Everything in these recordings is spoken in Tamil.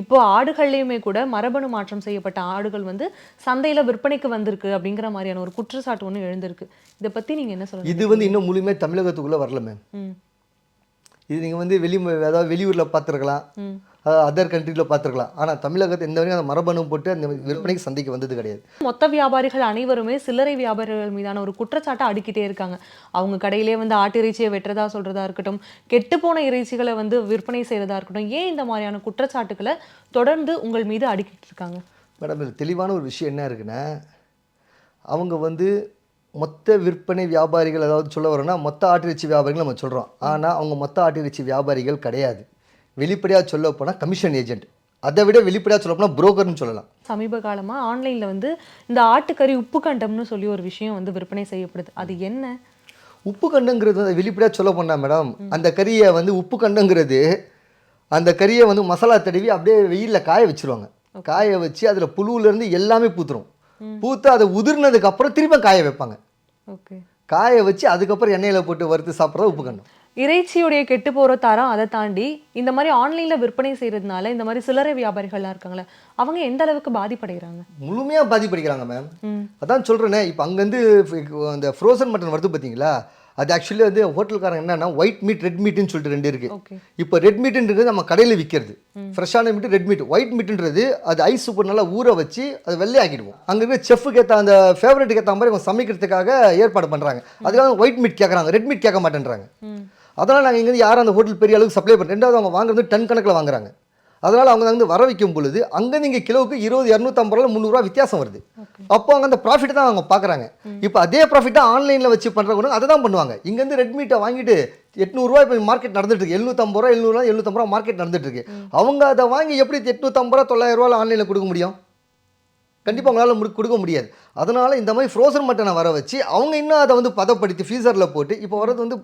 இப்போ ஆடுகள்லையுமே கூட மரபணு மாற்றம் செய்யப்பட்ட ஆடுகள் வந்து சந்தையில விற்பனைக்கு வந்திருக்கு அப்படிங்கிற மாதிரியான ஒரு குற்றச்சாட்டு ஒன்று எழுந்திருக்கு. இதை பத்தி நீங்க என்ன சொல்லுங்க இது வந்து இன்னும் முழுமையாக தமிழகத்துக்குள்ளே வரல மேம் இது நீங்கள் வந்து வெளி அதாவது வெளியூரில் பார்த்துருக்கலாம். அதர் கண்ட்ரியில் பார்த்துருக்கலாம். ஆனால் தமிழகத்தை இந்த வரைக்கும் அந்த மரபணு போட்டு அந்த விற்பனைக்கு சந்தைக்கு வந்தது கிடையாது. மொத்த வியாபாரிகள் அனைவருமே சில்லறை வியாபாரிகள் மீதான ஒரு குற்றச்சாட்டை அடிக்கிட்டே இருக்காங்க. அவங்க கடையிலே வந்து ஆட்டு இறைச்சியை வெட்டுறதா சொல்றதா இருக்கட்டும் கெட்டுப்போன இறைச்சிகளை வந்து விற்பனை செய்யறதா இருக்கட்டும் ஏன் இந்த மாதிரியான குற்றச்சாட்டுகளை தொடர்ந்து உங்கள் மீது அடிக்கிட்டு இருக்காங்க? மேடம் இது தெளிவான ஒரு விஷயம் என்ன இருக்குன்னா அவங்க வந்து மொத்த விற்பனை வியாபாரிகள் அதாவது சொல்ல வரோம்னா மொத்த ஆட்டிறைச்சி வியாபாரிகள் நம்ம சொல்கிறோம் ஆனால் அவங்க மொத்த ஆட்டிறைச்சி வியாபாரிகள் கிடையாது. வெளிப்படையாக சொல்ல போனால் கமிஷன் ஏஜென்ட் அதை விட வெளிப்படையாக சொல்ல போனால் புரோக்கர்னு சொல்லலாம். சமீப காலமா ஆன்லைன்ல வந்து இந்த ஆட்டுக்கறி உப்பு கண்டம்னு சொல்லி ஒரு விஷயம் வந்து விற்பனை செய்யப்படுது. அது என்ன? உப்பு கண்டுங்கிறது வந்து வெளிப்படையாக சொல்ல போனா மேடம் அந்த கறியை வந்து உப்பு கண்டுங்கிறது அந்த கறியை வந்து மசாலா தடவி அப்படியே வெயிலில் காய வச்சிருவாங்க. காய வச்சு அதில் புழுவுலேருந்து எல்லாமே பூத்துரும். பூத்து அதை உதிர்னதுக்கு அப்புறம் திரும்ப காய வைப்பாங்க. ஓகே. காய வச்சு அதுக்கப்புறம் எண்ணெயில் போட்டு வறுத்து சாப்பிட்றது உப்பு கண்டம். இறைச்சியுடைய கெட்டு போற தரம் அதை தாண்டி இந்த மாதிரி ஆன்லைன்ல விற்பனை செய்யறதுனால இந்த மாதிரி சில்லறை வியாபாரிகள்லாம் இருக்காங்களே அவங்க எந்த அளவுக்கு பாதிப்படைகிறாங்க? முழுமையாக பாதிப்படிக்கிறாங்க மேம் அதான் சொல்கிறேனே இப்போ அங்கேருந்து அந்த ஃப்ரோசன் மட்டன் வருது பார்த்தீங்களா அது ஆக்சுவலி வந்து ஹோட்டல்காரங்க என்னன்னா ஒயிட் மீட் ரெட் மீட்னு சொல்லிட்டு ரெண்டு இருக்குது ஓகே இப்போ ரெட் மீட்டுன்றது நம்ம கடையில் விற்கிறது ஃப்ரெஷ்ஷான மீட்டு ரெட் மீட் ஒயிட் மீட்டுன்றது அது ஐஸ் சூப்பர் நல்லா ஊற வச்சு அது வெள்ளையாக்கிடுவோம் அங்கே இருக்கிற செஃப்க்கு ஏற்ற அந்த ஃபேவரட்டுக்கு ஏற்ற மாதிரி அவங்க சமைக்கிறதுக்காக ஏற்பாடு பண்ணுறாங்க அதுக்காக ஒயிட் மீட் கேட்குறாங்க ரெட் மீட் கேட்க மாட்டேன்றாங்க. அதனால் நாங்கள் இங்கேருந்து யாரும் அந்த ஹோட்டல் பெரிய அளவுக்கு சப்ளை பண்ணுறோம் ரெண்டாவது அவங்க வாங்குறது டன் கணக்கில் வாங்குறாங்க. அதனால் அவங்க வந்து வர வைக்கும் பொழுது அங்கே நீங்கள் கிலோவுக்கு இருபது இரநூத்தம்பது ரூபா முந்நூறுரூவா வித்தியாசம் வருது. அப்போ அங்கே அந்த ப்ராஃபிட் தான் அவங்க பார்க்குறாங்க இப்போ அதே ப்ராஃபிட் தான் ஆன்லைனில் வச்சு பண்ணுறவங்க அதை தான் பண்ணுவாங்க. இங்கேருந்து ரெட்மீட்டை வாங்கிட்டு எட்நூறுரூவா இப்போ மார்க்கெட் நடந்துட்டு இருக்கு. எழுநூத்தம்பது ரூபா எழுநூறுவா எழுநூத்தம்பது ரூபா மார்க்கெட் நடந்துட்டு இருக்கு. அவங்க அதை வாங்கி எப்படி எட்நூத்தம்பது ரூபா தொள்ளாயிரம் ரூபாய் ஆன்லைனில் கொடுக்க முடியும்? கண்டிப்பாக அவங்களால முடி கொடுக்க முடியாது. அதனால் இந்த மாதிரி ஃப்ரோசன் மட்டனை வர வச்சு அவங்க இன்னும் அதை வந்து பதப்படுத்தி ஃப்ரீசரில் போட்டு இப்போ வரது வந்து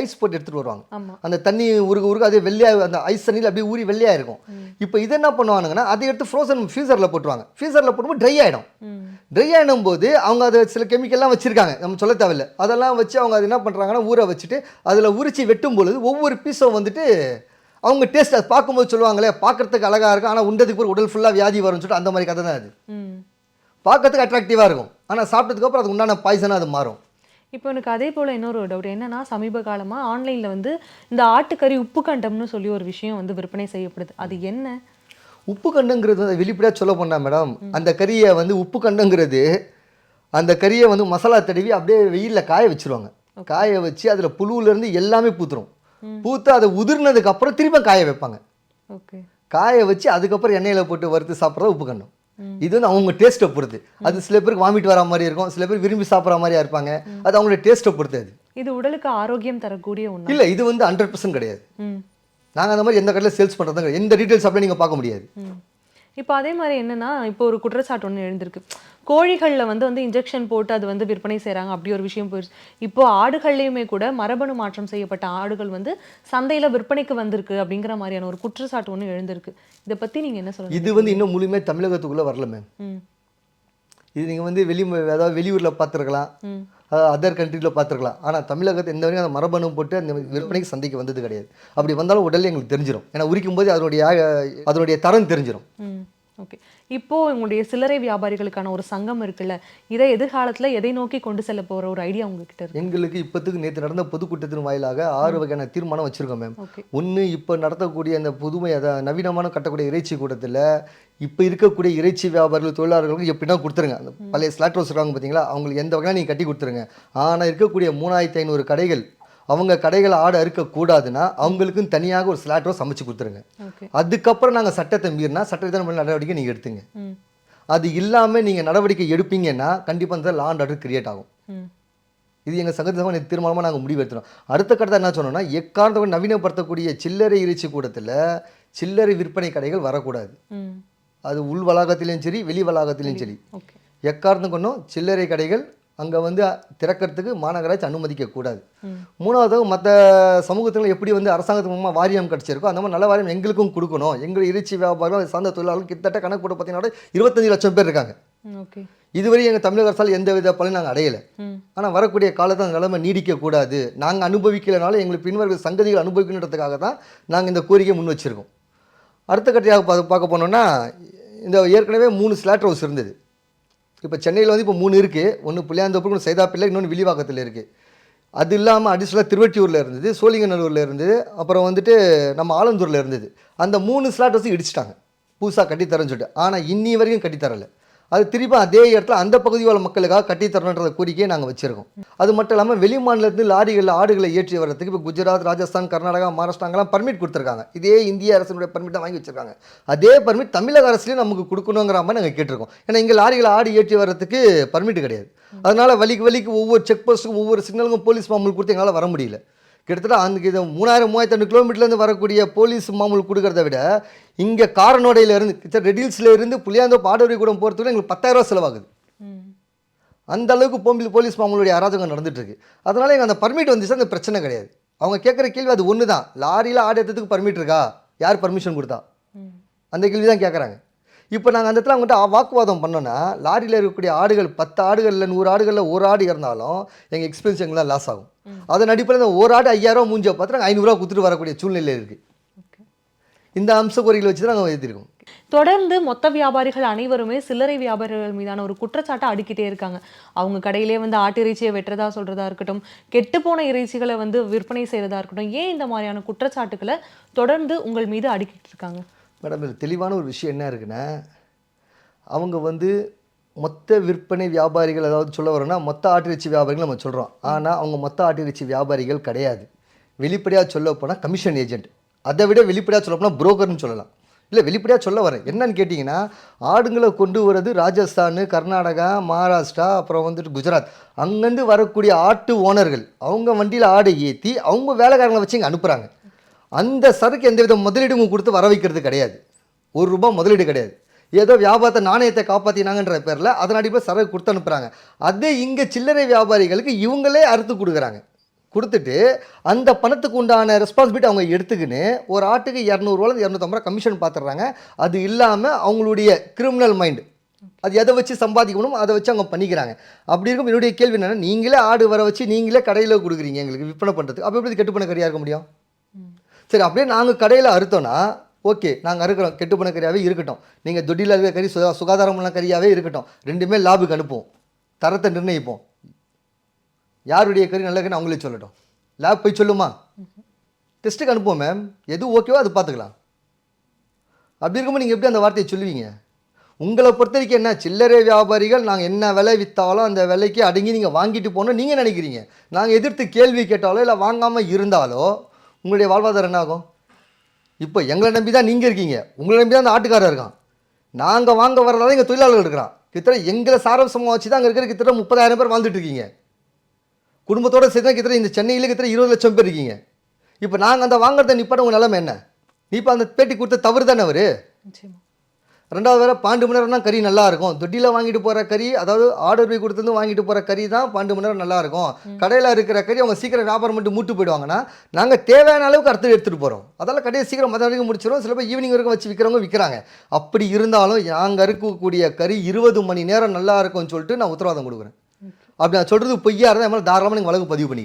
ஐஸ் போட்டு எடுத்துகிட்டு வருவாங்க. அந்த தண்ணி உருக உருக அது வெள்ளையாக அந்த ஐஸ் தண்ணியில் அப்படியே ஊறி வெள்ளையாக இருக்கும். இப்போ இது என்ன பண்ணுவானுங்கன்னா அதை எடுத்து ஃப்ரோசன் ஃப்ரீசரில் போட்டுருவாங்க. ஃப்ரீசரில் போட்டும்போது ட்ரை ஆகிடும் ட்ரை ஆகிடும் போது அவங்க அதை சில கெமிக்கல்லாம் வச்சுருக்காங்க. நம்ம சொல்ல தேவையில்ல. அதெல்லாம் வச்சு அவங்க அது என்ன பண்ணுறாங்கன்னா ஊற வச்சுட்டு அதில் உரிச்சு வெட்டும் பொழுது ஒவ்வொரு பீஸும் வந்துட்டு அவங்க டேஸ்ட் அது பார்க்கும்போது சொல்லுவாங்களே பார்க்கறதுக்கு அழகாக இருக்கும். ஆனால் உண்டதுக்கு ஒரு உடல் ஃபுல்லாக வியாதி வரும்னு சொல்லிட்டு அந்த மாதிரி கதை தான் அது. பார்க்கறதுக்கு அட்ராக்டிவாக இருக்கும். ஆனால் சாப்பிட்டதுக்கப்புறம் அதுக்கு உண்டான பாய்சனாக அது மாறும். இப்போ எனக்கு அதே போல் இன்னொரு டவுட் என்னன்னா சமீப காலமாக ஆன்லைனில் வந்து இந்த ஆட்டுக்கறி உப்பு கண்டம்னு சொல்லி ஒரு விஷயம் வந்து விற்பனை செய்யப்படுது. அது என்ன? உப்பு கண்டுங்கிறது வந்து வெளிப்படையாக சொல்ல போனா மேடம். அந்த கறியை வந்து உப்பு கண்டுங்கிறது அந்த கறியை வந்து மசாலா தடவி அப்படியே வெயிலில் காய வச்சிருவாங்க. காய வச்சு அதில் புழுவுலேருந்து எல்லாமே பூத்துரும். பூத்து அதை உதிர்னதுக்கு அப்புறம் திரும்ப காய வைப்பாங்க. ஓகே. காய வச்சு அதுக்கப்புறம் எண்ணெயில் போட்டு வறுத்து சாப்பிட்றது உப்பு கண்டம். இது வந்து அவங்க டேஸ்ட்டை பொறுத்து. அது சில பேருக்கு வாமிட் வர மாதிரி இருக்கும். சில பேர் விரும்பி சாப்பிட்ற மாதிரியா இருப்பாங்க. அது அவங்களோட டேஸ்ட்டை பொறுத்து அது. இது உடலுக்கு ஆரோக்கியம் தரக்கூடிய ஒன்று இல்லை இது வந்து ஹண்ட்ரட் பர்சன்ட் கிடையாது. நாங்கள் அந்த மாதிரி எந்த கடையில் சேல்ஸ் பண்ணுறது எந்த ரீட்டைல் ஷாப்லையும் நீங்கள் பார்க்க முடியாது. இப்போ அதே மாதிரி என்னன்னா இப்போ ஒரு குற்றச்சாட்டு ஒன்று எழுந்திருக்கு. கோழிகளில் வந்து வந்து இன்ஜெக்ஷன் போட்டு அது வந்து விற்பனை செய்கிறாங்க அப்படி ஒரு விஷயம் போயிடுச்சு. இப்போ ஆடுகள்லையுமே கூட மரபணு மாற்றம் செய்யப்பட்ட ஆடுகள் வந்து சந்தையில் விற்பனைக்கு வந்திருக்கு அப்படிங்கிற மாதிரியான ஒரு குற்றச்சாட்டு ஒன்று எழுந்திருக்கு. இதை பற்றி நீங்கள் என்ன சொல்லுங்க இது வந்து இன்னும் முழுமையாக தமிழகத்துக்குள்ளே வரல மேம் இது நீங்கள் வந்து வெளி அதாவது வெளியூரில் பார்த்துருக்கலாம். அதர் கண்ட்ரியில் பார்த்துருக்கலாம். ஆனால் தமிழகத்தை இந்த வரைக்கும் அந்த மரபணு போட்டு அந்த விற்பனைக்கு சந்தைக்கு வந்தது கிடையாது. அப்படி வந்தாலும் உடனே எங்களுக்கு தெரிஞ்சிடும் ஏன்னா உரிக்கும் போது அதனுடைய அதனுடைய தரம் தெரிஞ்சிடும் ஓகே இப்போ உங்களுடைய சில்லறை வியாபாரிகளுக்கான ஒரு சங்கம் இருக்குல்ல இதை எதிர்காலத்துல எதை நோக்கி கொண்டு செல்ல போற ஒரு ஐடியா உங்ககிட்ட இருக்கு? எங்களுக்கு இப்போத்துக்கு நேற்று நடந்த பொதுக்கூட்டத்தின் வாயிலாக ஆறு வகையான தீர்மானம் வச்சுருக்கோம் மேம் ஒன்று இப்போ நடத்தக்கூடிய அந்த புதுமை அதை நவீனமான கட்டக்கூடிய இறைச்சி கூட்டத்தில் இப்போ இருக்கக்கூடிய இறைச்சி வியாபாரிகள் தொழிலாளர்களுக்கு எப்படின்னா கொடுத்துருங்க. அந்த பழைய ஸ்லாட் ரோஸ் இருக்காங்க பார்த்தீங்களா அவங்களுக்கு எந்த வகையாக நீங்கள் கட்டி கொடுத்துருங்க. ஆனால் இருக்கக்கூடிய மூணாயிரத்தி ஐநூறு கடைகள் அவங்க கடைகள் ஆடு அறுக்கக்கூடாதுன்னா அவங்களுக்குன்னு தனியாக ஒரு ஸ்லாட் ரோஸ் அமைச்சு கொடுத்துருங்க. அதுக்கப்புறம் நாங்கள் சட்டத்தை மீறினா சட்டத்தை நடவடிக்கை நீங்கள் எடுத்துங்க. அது இல்லாமல் நீங்கள் நடவடிக்கை எடுப்பீங்கன்னா கண்டிப்பாக அந்த லா அண்ட் ஆர்டர் கிரியேட் ஆகும். இது எங்கள் சங்கத்தை தீர்மானமாக நாங்கள் முடிவு எடுத்துறோம் அடுத்த கட்டத்தை என்ன சொன்னோம்னா எக்காரணத்தை நவீனப்படுத்தக்கூடிய சில்லறை இறைச்சி கூடத்தில் சில்லறை விற்பனை கடைகள் வரக்கூடாது. அது உள் வளாகத்திலையும் சரி வெளி வளாகத்திலையும் சரி. எக்காரணம் கொண்டும் சில்லறை கடைகள் அங்கே வந்து திறக்கிறதுக்கு மாநகராட்சி அனுமதிக்கக்கூடாது. மூணாவது மற்ற சமூகத்தில் எப்படி வந்து அரசாங்கத்து மூலமாக வாரியம் கிடச்சிருக்கோ அந்த மாதிரி நல்ல வாரியம் எங்களுக்கும் கொடுக்கணும். எங்கள் இறைச்சி வியாபாரம் சார்ந்த தொழிலாளர்கள் கிட்டத்தட்ட கணக்கு போட்டு பார்த்தீங்கன்னா இருபத்தஞ்சு லட்சம் பேர் இருக்காங்க. இதுவரை எங்கள் தமிழக அரசால் எந்த வித பலனும் நாங்கள் அடையலை ஆனால் வரக்கூடிய காலத்தில் அந்த நிலைமை நீடிக்கக்கூடாது. நாங்கள் அனுபவிக்கலைனாலும் எங்களுக்கு பின்வர்கள் சங்கதிகள் அனுபவிக்கணுன்றதுக்காக தான் நாங்கள் இந்த கோரிக்கையை முன் வச்சிருக்கோம். அடுத்த கட்டையாக பார்க்க போனோம்னா இந்த ஏற்கனவே மூணு ஸ்லாட்டர் ஹவுஸ் இருந்தது. இப்போ சென்னையில் வந்து இப்போ மூணு இருக்குது ஒன்று புளியாந்தோப்பு ஒன்று சைதாப்பிள்ளை இன்னொன்று விழிவாக்கத்தில் இருக்குது அது இல்லாமல் அடிஷ்னலாக திருவட்டியூரில் இருந்தது சோழிங்கநல்லூரில் இருந்தது அப்புறம் வந்துட்டு நம்ம ஆலந்தூரில் இருந்தது. அந்த மூணு ஸ்லாட் வச்சு இடிச்சிட்டாங்க. புதுசாக கட்டித்தரேன்னு சொல்லிட்டு. ஆனால் இன்னி வரைக்கும் கட்டித்தரலை. அது திருப்பி அதே இடத்துல அந்த பகுதியோட மக்களுக்காக கட்டித்தரணுன்ற கோரிக்கையை நாங்கள் வச்சுருக்கோம். அது மட்டும் இல்லாமல் வெளி மாநிலத்தில் லாரிகளில் ஆடுகளை ஏற்றி வர்றதுக்கு இப்போ குஜராத் ராஜஸ்தான் கர்நாடகா மகாராஷ்டிராங்கெல்லாம் பர்மிட் கொடுத்துருக்காங்க. இதே இந்திய அரசினுடைய பர்மிட் தான் வாங்கி வச்சுருக்காங்க. அதே பர்மிட் தமிழக அரசுலேயும் நமக்கு கொடுக்கணுங்கிற மாதிரி நாங்கள் கேட்டிருக்கோம். ஏன்னா இங்கே லாரிகளை ஆடு ஏற்றி வர்றதுக்கு பர்மிட் கிடையாது. அதனால் வலிக்கு வலிக்கு ஒவ்வொரு செக் போஸ்ட்டுக்கும் ஒவ்வொரு சிக்னலுக்கும் போலீஸ் மாமூல் கொடுத்து எங்களால் வர முடியல. கிட்டத்தட்ட அந்த இது மூணாயிரம் மூவாயிரத்தி ஐநூறு கிலோமீட்டர்லேருந்து வரக்கூடிய போலீஸ் மாமூல் கொடுக்கறத விட இங்கே காரனோடையில இருந்து கிட்டத்தட்ட ரெடில்ஸ்ல இருந்து புளியாந்தோப்பு ஆடவரி கூட போகிறதுக்கு எங்களுக்கு பத்தாயிரம் ரூபாய் செலவாகுது. அந்த அளவுக்கு போம்பி போலீஸ் மாமூலுடைய அராஜகம் நடந்துட்டு இருக்கு அதனால எங்க அந்த பர்மிட் வந்துச்சு அந்த பிரச்சனை கிடையாது. அவங்க கேட்குற கேள்வி அது ஒன்று தான். லாரியில் ஆடு ஏற்றத்துக்கு பர்மிட் இருக்கா? யார் பர்மிஷன் கொடுத்தா. அந்த கேள்வி தான் கேட்குறாங்க. இப்போ நாங்கள் அந்த இடத்துல அவங்ககிட்ட வாக்குவாதம் பண்ணோன்னா லாரியில் இருக்கக்கூடிய ஆடுகள் பத்து ஆடுகளில் நூறு ஆடுகளில் ஒரு ஆடு இறந்தாலும் எங்கள் எக்ஸ்பென்ஸ் எங்களுக்கு லாஸ் ஆகும். அதன் அடிப்படையில் இந்த ஒரு ஆடு ஐயாயிரம் மூஞ்சியை பார்த்து நாங்கள் ஐநூறுரூவா கொடுத்துட்டு வரக்கூடிய சூழ்நிலை இருக்குது. இந்த அம்ச கோரிக்கைகளை வச்சு தான் நாங்கள் எழுதியிருக்கோம் தொடர்ந்து மொத்த வியாபாரிகள் அனைவருமே சில்லறை வியாபாரிகள் மீதான ஒரு குற்றச்சாட்டை அடிக்கிட்டே இருக்காங்க. அவங்க கடையிலே வந்து ஆட்டு இறைச்சியை வெட்டுறதா சொல்றதா இருக்கட்டும் கெட்டுப்போன இறைச்சிகளை வந்து விற்பனை செய்யறதா இருக்கட்டும் ஏன் இந்த மாதிரியான குற்றச்சாட்டுகளை தொடர்ந்து உங்கள் மீது அடிக்கிட்டு இருக்காங்க? மேடம் இது தெளிவான ஒரு விஷயம் என்ன இருக்குன்னா அவங்க வந்து மொத்த விற்பனை வியாபாரிகள் அதாவது சொல்ல வரோம்னா மொத்த ஆட்டிறைச்சி வியாபாரிகள் நம்ம சொல்கிறோம் ஆனால் அவங்க மொத்த ஆட்டிறைச்சி வியாபாரிகள் கிடையாது. வெளிப்படையாக சொல்ல போனால் கமிஷன் ஏஜென்ட் அதை விட வெளிப்படையாக சொல்ல போனால் புரோக்கர்னு சொல்லலாம். இல்லை வெளிப்படையாக சொல்ல வரேன். என்னன்னு கேட்டிங்கன்னா ஆடுங்களை கொண்டு வர்றது ராஜஸ்தான் கர்நாடகா மகாராஷ்டிரா அப்புறம் வந்துட்டு குஜராத். அங்கேருந்து வரக்கூடிய ஆட்டு ஓனர்கள் அவங்க வண்டியில் ஆடை ஏற்றி அவங்க வேலைக்காரங்களை வச்சு இங்கே அனுப்புகிறாங்க அந்த சரக்கு எந்தவித முதலீடும் கொடுத்து வர வைக்கிறது கிடையாது. ஒரு ரூபாய் முதலீடு கிடையாது. ஏதோ வியாபாரத்தை நாணயத்தை காப்பாற்றினாங்கன்ற பேரில் அதன் அடிப்படையில் சரக்கு கொடுத்து அனுப்புகிறாங்க அதே இங்கே சில்லறை வியாபாரிகளுக்கு இவங்களே அறுத்து கொடுக்குறாங்க. கொடுத்துட்டு அந்த பணத்துக்கு உண்டான ரெஸ்பான்சிபிலிட்டி அவங்க எடுத்துக்கின்னு ஒரு ஆட்டுக்கு இரநூறுவாலேருந்து இரநூத்தம்பது ரூபா கமிஷன் பார்த்துடுறாங்க அது இல்லாமல் அவங்களுடைய கிரிமினல் மைண்டு அது எதை வச்சு சம்பாதிக்கணும் அதை வச்சு அவங்க பண்ணிக்கிறாங்க. அப்படி இருக்கும் என்னுடைய கேள்வி என்னன்னா நீங்களே ஆடு வர வச்சு நீங்களே கடையில் கொடுக்குறீங்க எங்களுக்கு விற்பனை பண்ணுறதுக்கு அப்போ எப்படி கெட்டு பண்ண கறியாக இருக்க முடியும்? சரி அப்படியே நாங்கள் கடையில் அறுத்தோன்னா ஓகே நாங்கள் அறுக்கிறோம். கெட்டு போன கறியாகவே இருக்கட்டும். நீங்கள் தொட்டியில் இருக்கிற கறி சுகா சுகாதாரமுள்ள கறியாகவே இருக்கட்டும். ரெண்டுமே லாபுக்கு அனுப்புவோம். தரத்தை நிர்ணயிப்போம். யாருடைய கறி நல்ல கறி அவங்களே சொல்லட்டும். லேப் போய் சொல்லுமா? டெஸ்ட்டுக்கு அனுப்புவோம் மேம் எது ஓகேவோ அது பார்த்துக்கலாம். அப்படி இருக்கும்போது நீங்கள் எப்படி அந்த வார்த்தையை சொல்லுவீங்க? உங்களை பொறுத்த வரைக்கும் என்ன? சில்லறை வியாபாரிகள் நாங்கள் என்ன விலை விற்றாலும் அந்த விலைக்கு அடங்கி நீங்கள் வாங்கிட்டு போகணும் நீங்கள் நினைக்கிறீங்க. நாங்கள் எதிர்த்து கேள்வி கேட்டாலோ இல்லை வாங்காமல் இருந்தாலோ உங்களுடைய வாழ்வாதாரம் என்ன ஆகும் இப்போ எங்களை நம்பி தான் நீங்கள் இருக்கீங்க. உங்களை நம்பி தான் அந்த ஆட்டுக்காரர் இருக்கான். நாங்கள் வாங்க வரதால இங்கே தொழிலாளர்கள் இருக்கிறான். கிட்டத்தட்ட எங்களை சாரம்சமாக வச்சு தான் அங்கே இருக்கிற கிட்டத்தட்ட முப்பதாயிரம் பேர் வாழ்ந்துட்டு இருக்கீங்க. குடும்பத்தோட சேர்த்து தான் கிட்டத்தட்ட இந்த சென்னையில் கிட்டத்தட்ட இருபது லட்சம் பேர் இருக்கீங்க. இப்போ நாங்கள் அந்த வாங்குறத நிப்பாட்ட உங்கள் நிலமை என்ன? நீ இப்போ அந்த பேட்டி கொடுத்த தவறு தானே அவர்? ரெண்டாவது வேற பாண்டு மணி நேரம் தான் கறி நல்லா இருக்கும் தொட்டியில் வாங்கிட்டு போகிற கறி அதாவது ஆர்டர் போய் கொடுத்து வாங்கிட்டு போகிற கறி தான் பாண்டு மணி நேரம் நல்லா இருக்கும் கடையில் இருக்கிற கறி அவங்க சீக்கிரம் வியாபாரம் பண்ணிட்டு மூட்டு போயிடுவாங்கன்னா நாங்கள் தேவையான அளவுக்கு அறுத்து எடுத்துகிட்டு போகிறோம் அதெல்லாம் கடையை சீக்கிரம் மதியம் வரைக்கும் முடிச்சிடும் சில பேர் ஈவினிங் வரைக்கும் வச்சு விற்கிறவங்க விற்கிறாங்க அப்படி இருந்தாலும் நாங்கள் இருக்கக்கூடிய கறி இருபது மணி நேரம் நல்லா இருக்கும்னு சொல்லிட்டு நான் உத்தரவாதம் கொடுக்குறேன். அப்படி நான் சொல்கிறது பொய்யா இருந்தால் மேலே தாராளமாக நீங்கள் வழக்கு பதிவு பண்ணிக்கலாம்.